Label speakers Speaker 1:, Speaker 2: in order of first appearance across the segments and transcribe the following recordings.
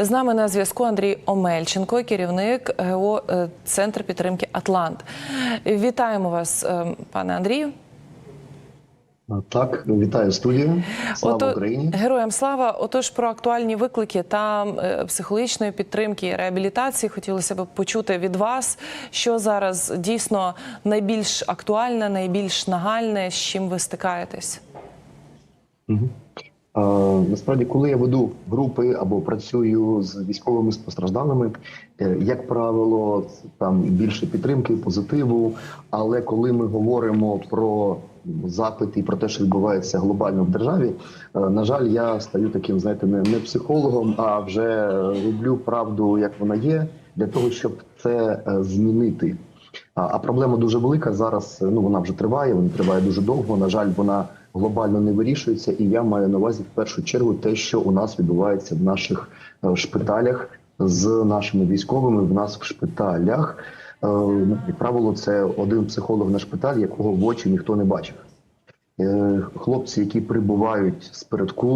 Speaker 1: З нами на зв'язку Андрій Омельченко, керівник ГО е, Центр підтримки Атлант. Вітаємо вас, е, пане Андрію.
Speaker 2: Так, вітаю студію. Слава
Speaker 1: Ото-
Speaker 2: Україні.
Speaker 1: Героям слава. Отож, про актуальні виклики та е, психологічної підтримки і реабілітації хотілося б почути від вас, що зараз дійсно найбільш актуальне, найбільш нагальне, з чим ви стикаєтесь.
Speaker 2: Мгм. Е, насправді, коли я веду групи або працюю з військовими з постраждалими, е, як правило, там більше підтримки, позитиву. Але коли ми говоримо про запити і про те, що відбувається глобально в державі, е, на жаль, я стаю таким, знаєте, не, не психологом, а вже роблю правду, як вона є, для того, щоб це е, змінити. А, проблема дуже велика зараз. Ну вона вже триває, вона триває дуже довго. На жаль, вона глобально не вирішується. І я маю на увазі в першу чергу те, що у нас відбувається в наших е, шпиталях з нашими військовими. В нас в шпиталях, е, як правило, це один психолог на шпиталь, якого в очі ніхто не бачив. Е, Хлопці, які прибувають з передку,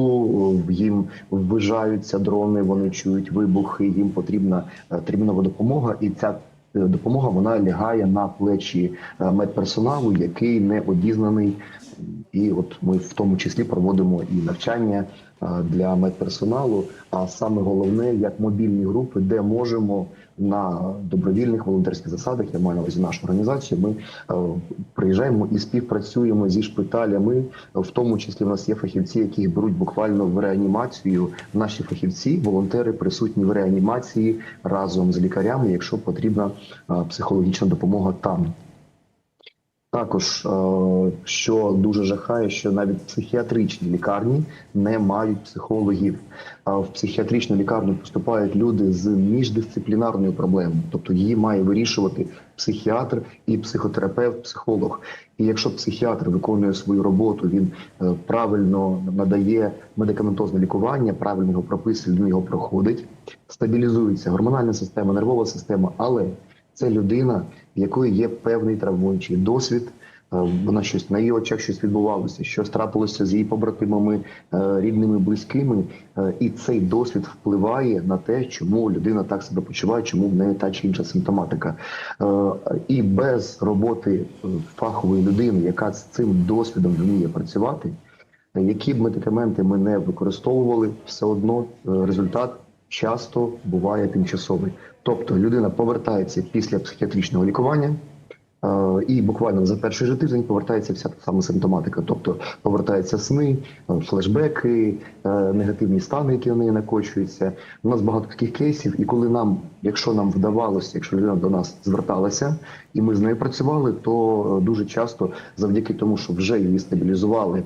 Speaker 2: е, їм ввижаються дрони, вони чують вибухи, їм потрібна е, термінова допомога, і ця е, допомога вона лягає на плечі е, медперсоналу, який не одізнаний. І от ми в тому числі проводимо і навчання для медперсоналу. А саме головне, як мобільні групи, де можемо на добровільних волонтерських засадах, я маю на увазі нашу організацію. Ми е, приїжджаємо і співпрацюємо зі шпиталями. В тому числі в нас є фахівці, які беруть буквально в реанімацію. Наші фахівці, волонтери присутні в реанімації разом з лікарями, якщо потрібна психологічна допомога там. Також, е, що дуже жахає, що навіть психіатричні лікарні не мають психологів. А в психіатричну лікарню поступають люди з міждисциплінарною проблемою, тобто її має вирішувати психіатр і психотерапевт, психолог. І якщо психіатр виконує свою роботу, він е, правильно надає медикаментозне лікування, правильно його прописує, він його проходить, стабілізується гормональна система, нервова система, але це людина, в якої є певний травмуючий досвід. Е, Вона щось на її очах щось відбувалося, щось трапилося з її побратимами, е, рідними, близькими, Е, і цей досвід впливає на те, чому людина так себе почуває, чому в неї та чи інша симптоматика. І без роботи фахової людини, яка з цим досвідом вміє працювати, які б медикаменти ми не використовували, все одно результат часто буває тимчасовий. Тобто людина повертається після психіатричного лікування. е, І буквально за перший же тиждень повертається вся та сама симптоматика, тобто повертаються сни, е, флешбеки, е, негативні стани, які на неї накочуються. У нас багато таких кейсів, і коли нам, якщо нам вдавалося, якщо людина до нас зверталася, і ми з нею працювали, то дуже часто, завдяки тому, що вже її стабілізували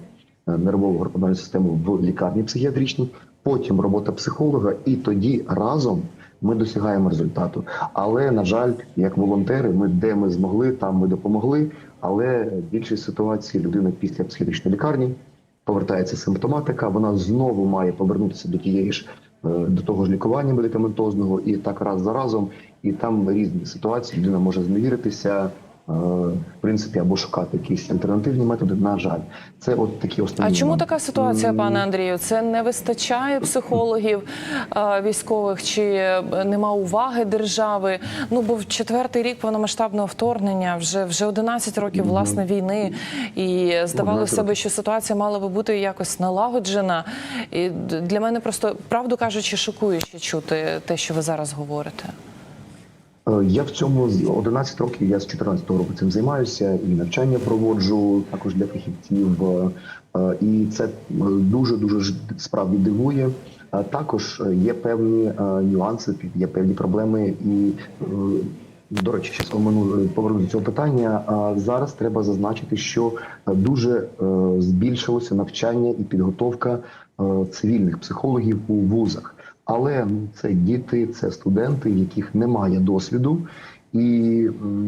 Speaker 2: нервову гормональну систему в лікарні психіатричній, потім робота психолога, і тоді разом ми досягаємо результату. Але на жаль, як волонтери, ми де ми змогли, там ми допомогли. Але більшість ситуацій людина після психіатричної лікарні повертається симптоматика. Вона знову має повернутися до тієї ж е, до того ж лікування медикаментозного, і так раз за разом. І там різні ситуації. Людина може зневіритися. Е, В принципі, або шукати якісь альтернативні методи. На жаль, це от такі основні.
Speaker 1: А чому така ситуація, пане Андрію? Це не вистачає психологів е, військових, чи е, нема уваги держави? Ну бо в четвертий рік повномасштабного вторгнення, вже вже 11 років власне війни, і здавалося би, що ситуація мала би бути якось налагоджена. І для мене просто правду кажучи, шокуюче чути те, що ви зараз говорите.
Speaker 2: Е, Я в цьому з 11 років, я з 14 року цим займаюся і навчання проводжу також для фахівців. е, е, І це дуже дуже справді дивує. Також є певні нюанси, є певні проблеми і. До речі, ще омину повернути до цього питання. Зараз треба зазначити, що дуже збільшилося навчання і підготовка цивільних психологів у вузах. Але ну, це діти, це студенти, яких немає досвіду, і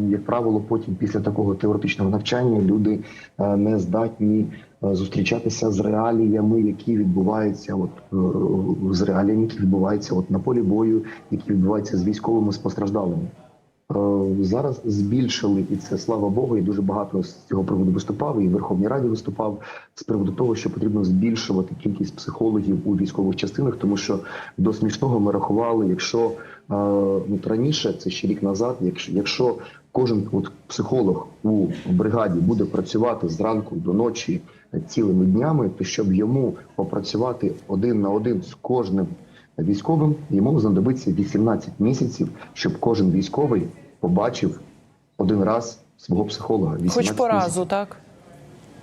Speaker 2: як правило, потім після такого теоретичного навчання люди е, не здатні е, зустрічатися з реаліями, які відбуваються, от е, з реаліями, які відбуваються от на полі бою, які відбуваються з військовими з постраждалими. Е, Зараз збільшили, і це слава Богу, і дуже багато з цього приводу виступав, і в Верховній Раді виступав з приводу того, що потрібно збільшувати кількість психологів у військових частинах, тому що до смішного ми рахували, якщо е, ну, раніше, це ще рік назад, якщо, якщо кожен от, психолог у бригаді буде працювати зранку до ночі цілими днями, то щоб йому попрацювати один на один з кожним військовим, йому знадобиться 18 місяців, щоб кожен військовий побачив один раз свого психолога. 18
Speaker 1: Хоч по разу, так?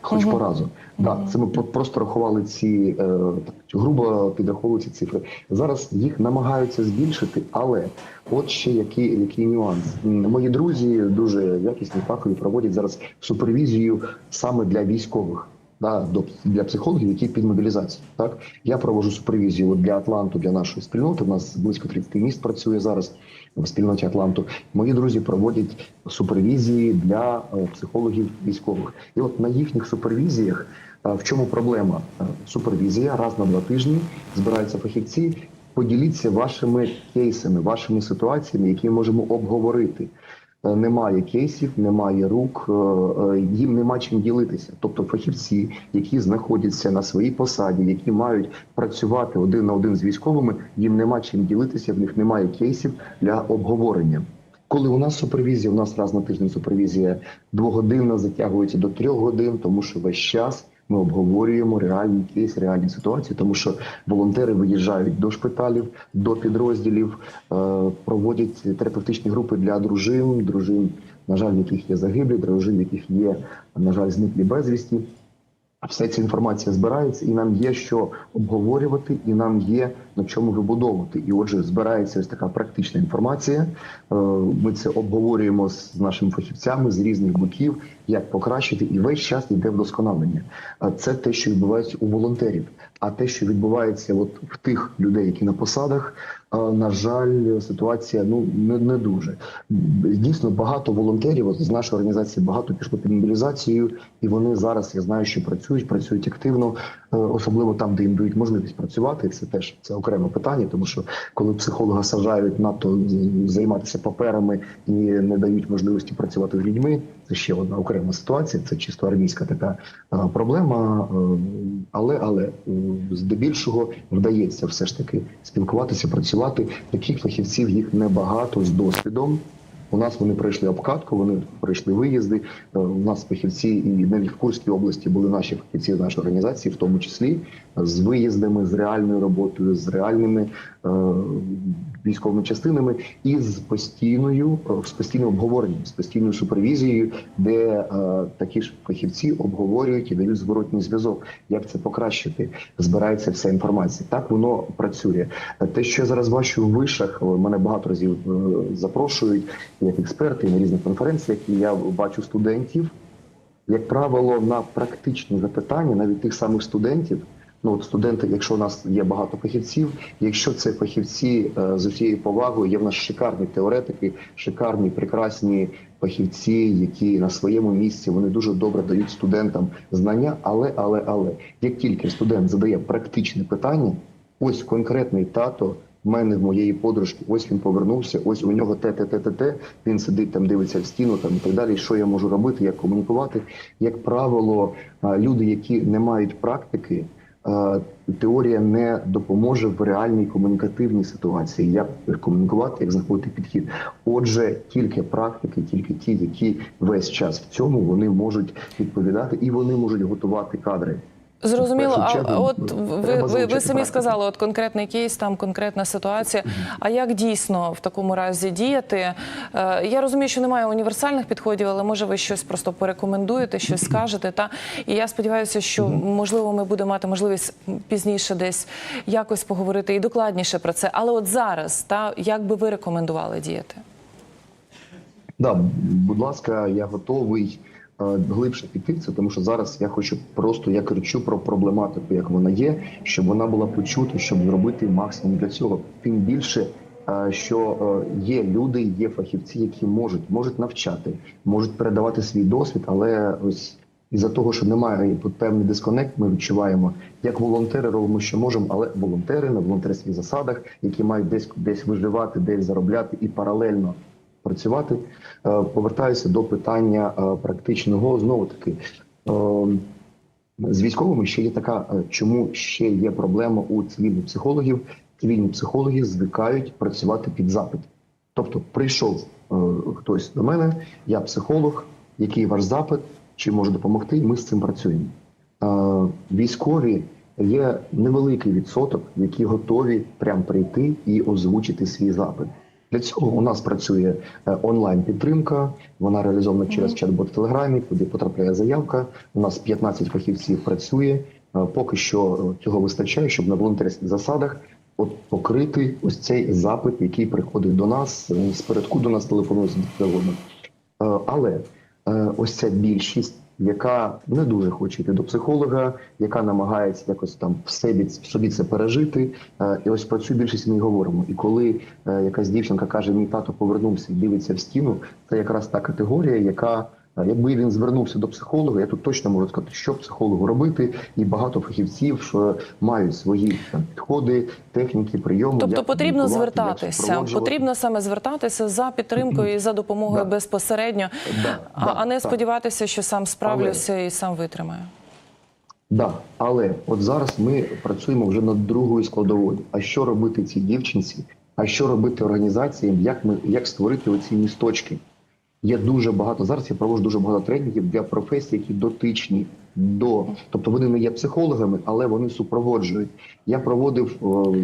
Speaker 2: Хоч
Speaker 1: Мгм.
Speaker 2: по разу. Да, це ми про- просто рахували ці е, грубо підраховували ці цифри. Зараз їх намагаються збільшити, але от ще який, який нюанс. Мої друзі дуже якісні фахові проводять зараз супервізію саме для військових. Да, до для психологів, які під мобілізацію. Так я проводжу супервізію для Атланту, для нашої спільноти. У нас близько 30 міст працює зараз в спільноті Атланту. Мої друзі проводять супервізії для е, психологів військових. І от на їхніх супервізіях е, в чому проблема? Е, Супервізія раз на два тижні збираються фахівці. Поділіться вашими кейсами, вашими ситуаціями, які ми можемо обговорити. Е, Немає кейсів, немає рук, е, е, їм нема чим ділитися. Тобто фахівці, які знаходяться на своїй посаді, які мають працювати один на один з військовими, їм нема чим ділитися, в них немає кейсів для обговорення. Коли у нас супервізія, у нас раз на тиждень супервізія двогодинна затягується до трьох годин, тому що весь час ми обговорюємо реальні кейс, реальні ситуації, тому що волонтери виїжджають до шпиталів, до підрозділів, е, проводять терапевтичні групи для дружин, дружин, на жаль, в яких є загиблі, дружин, в яких є, на жаль, зниклі безвісті. Вся ця інформація збирається, і нам є що обговорювати, і нам є на чому вибудовувати. І отже, збирається ось така практична інформація. Е, Ми це обговорюємо з нашими фахівцями з різних боків, як покращити, і весь час йде вдосконалення. Це те, що відбувається у волонтерів. А те, що відбувається, от в тих людей, які на посадах, на жаль, ситуація ну не, не дуже. Дійсно, багато волонтерів з нашої організації багато пішло під мобілізацію, і вони зараз я знаю, що працюють, працюють активно, е, особливо там, де їм дають можливість працювати. Це теж це окреме питання, тому що коли психолога саджають надто займатися паперами і не дають можливості працювати з людьми, це ще одна окрема ситуація. Це чисто армійська така е, проблема. е, Але але здебільшого вдається все ж таки спілкуватися, працювати. Таких фахівців їх небагато з досвідом. У нас вони пройшли обкатку, вони пройшли виїзди. Е, У нас фахівці і навіть в Курській області були наші фахівці з нашої організації, в тому числі з виїздами, з реальною роботою, з реальними е, військовими частинами і з постійною з постійним обговоренням, з постійною супервізією, де е, такі ж фахівці обговорюють і дають зворотній зв'язок, як це покращити. Збирається вся інформація. Так воно працює. Те, що я зараз бачу в вишах, мене багато разів е, запрошують як експерти на різних конференціях, і я бачу студентів, як правило, на практичні запитання, навіть тих самих студентів. Ну, от студенти, якщо у нас є багато фахівців, якщо це фахівці е, з усією повагою, є в нас шикарні теоретики, шикарні, прекрасні фахівці, які на своєму місці вони дуже добре дають студентам знання. Але, але, але як тільки студент задає практичне питання, ось конкретний тато. В мене в моєї подружки, ось він повернувся, ось у нього те, те, те, те, те. Він сидить там, дивиться в стіну, там і так далі. Що я можу робити, як комунікувати? Як правило, люди, які не мають практики, теорія не допоможе в реальній комунікативній ситуації. Як комунікувати, як знаходити підхід. Отже, тільки практики, тільки ті, які весь час в цьому вони можуть відповідати і вони можуть готувати кадри.
Speaker 1: Зрозуміло, а от ви, ви, ви самі сказали, от конкретний кейс, там конкретна ситуація. А як дійсно в такому разі діяти? Е, Я розумію, що немає універсальних підходів, але може ви щось просто порекомендуєте, щось скажете. Та і я сподіваюся, що можливо ми будемо мати можливість пізніше десь якось поговорити і докладніше про це. Але от зараз, та як би ви рекомендували діяти?
Speaker 2: Да, будь ласка, я готовий глибше піти в це, тому що зараз я хочу просто я кричу про проблематику, як вона є, щоб вона була почута, щоб зробити максимум для цього. Тим більше, е, що е, є люди, є фахівці, які можуть можуть навчати, можуть передавати свій досвід, але ось. Із-за того, що немає певний дисконект, ми відчуваємо, як волонтери робимо, що можемо, але волонтери на волонтерських засадах, які мають десь десь виживати, десь заробляти і паралельно працювати. Е, Повертаюся до питання е, практичного знову таки. е, З військовими ще є така, чому ще є проблема у цивільних психологів. Цивільні психологи звикають працювати під запит. Тобто, прийшов хтось до мене, я психолог, який ваш запит, чи може допомогти, ми з цим працюємо. Військові є невеликий відсоток, які готові прям прийти і озвучити свій запит. Для цього у нас працює е, онлайн підтримка. Вона реалізована через чат-бот в Телеграмі, куди потрапляє заявка. У нас 15 фахівців працює. Е, Поки що е, цього вистачає, щоб на волонтерських засадах от покрити ось цей запит, який приходить до нас спередку до нас телефонують з. Але ось ця більшість, яка не дуже хоче йти до психолога, яка намагається якось там в собі, в собі це пережити. е, І ось про цю більшість ми й говоримо. І коли е, якась дівчинка каже, мій тато повернувся і дивиться в стіну, це якраз та категорія, яка. Якби він звернувся до психолога, я тут точно можу сказати, що психологу робити, і багато фахівців мають свої там підходи, техніки, прийоми.
Speaker 1: Тобто
Speaker 2: як
Speaker 1: потрібно звертатися. Потрібно саме звертатися за підтримкою і за допомогою
Speaker 2: Да.
Speaker 1: безпосередньо,
Speaker 2: Да,
Speaker 1: а,
Speaker 2: да,
Speaker 1: а не
Speaker 2: так.
Speaker 1: сподіватися, що сам справлюся і сам витримаю.
Speaker 2: Да, але от зараз ми працюємо вже над другою складовою. А що робити цій дівчинці? А що робити організаціям? Як ми як створити оці місточки? Є дуже багато зараз. Я проводжу дуже багато тренінгів для професій, які дотичні до, тобто вони не є психологами, але вони супроводжують. Я проводив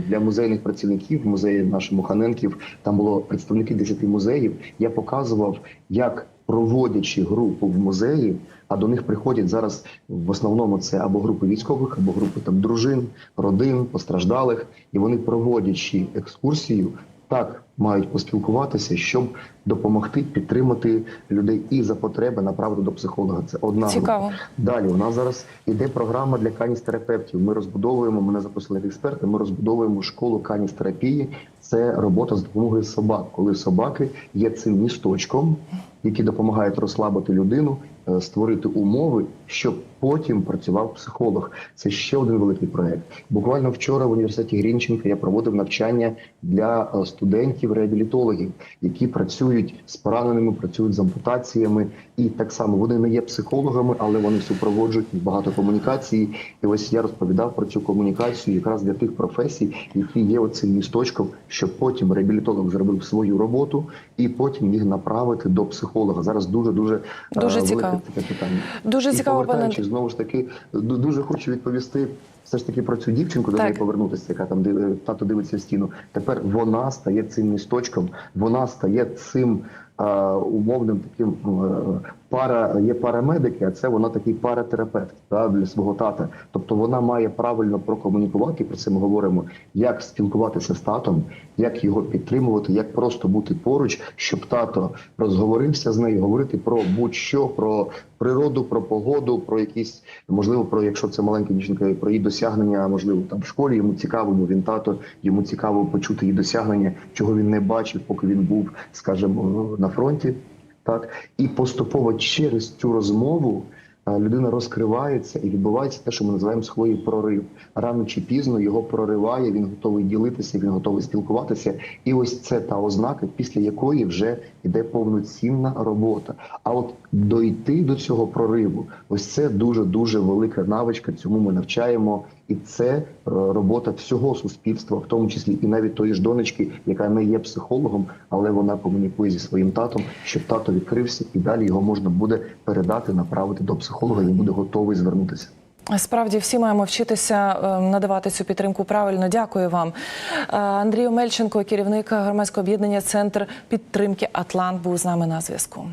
Speaker 2: для музейних працівників музеї нашому Ханенків. Там було представники 10 музеїв. Я показував, як проводячи групу в музеї, а до них приходять зараз в основному це або групи військових, або групи там дружин, родин, постраждалих, і вони проводячи екскурсію. Так мають поспілкуватися, щоб допомогти підтримати людей і за потреби направити до психолога. Це одна
Speaker 1: Цікаво.
Speaker 2: група. Далі у нас зараз іде програма для каністерапевтів. Ми розбудовуємо. Мене запросили експерти. Ми розбудовуємо школу каністерапії. Це робота з допомогою собак, коли собаки є цим місточком, які допомагають розслабити людину, е, створити умови, щоб потім працював психолог. Це ще один великий проект. Буквально вчора в університеті Грінченка я проводив навчання для е, студентів-реабілітологів, які працюють з пораненими, працюють з ампутаціями, і так само вони не є психологами, але вони супроводжують багато комунікації. І ось я розповідав про цю комунікацію якраз для тих професій, які є оцим місточком, щоб потім реабілітолог зробив свою роботу і потім міг направити до психолога. Зараз дуже дуже
Speaker 1: Дуже
Speaker 2: велике
Speaker 1: цікаво.
Speaker 2: таке питання.
Speaker 1: Дуже
Speaker 2: і
Speaker 1: цікаво, пане
Speaker 2: знову ж таки, дуже хочу відповісти. Все ж таки про цю дівчинку до неї повернутися, яка там тато дивиться в стіну. Тепер вона стає цим місточком, вона стає цим е, умовним таким е, пара є парамедики, а це вона такий паратерапевт да, для свого тата. Тобто вона має правильно прокомунікувати. Про це ми говоримо, як спілкуватися з татом, як його підтримувати, як просто бути поруч, щоб тато розговорився з нею, говорити про будь-що, про природу, про погоду, про якісь можливо, про якщо це маленька дівчинка, про її досягнення, можливо, там в школі йому цікаво, бо він тато, йому цікаво почути її досягнення, чого він не бачив, поки він був, скажімо, на фронті. Так і поступово через цю розмову е, людина розкривається і відбувається те, що ми називаємо схвої прорив. Рано чи пізно його прориває. Він готовий ділитися, він готовий спілкуватися. І ось це та ознака, після якої вже йде повноцінна робота. А от дойти до цього прориву, ось це дуже дуже велика навичка. Цьому ми навчаємо, і це е, робота всього суспільства, в тому числі і навіть тої ж донечки, яка не є психологом, але вона комунікує зі своїм татом, щоб тато відкрився, і далі його можна буде передати, направити до психолога, він буде готовий звернутися.
Speaker 1: Справді всі маємо вчитися е, надавати цю підтримку правильно. Дякую вам. Е, Андрій Омельченко, керівник громадського об'єднання Центр підтримки Атлант, був з нами на зв'язку.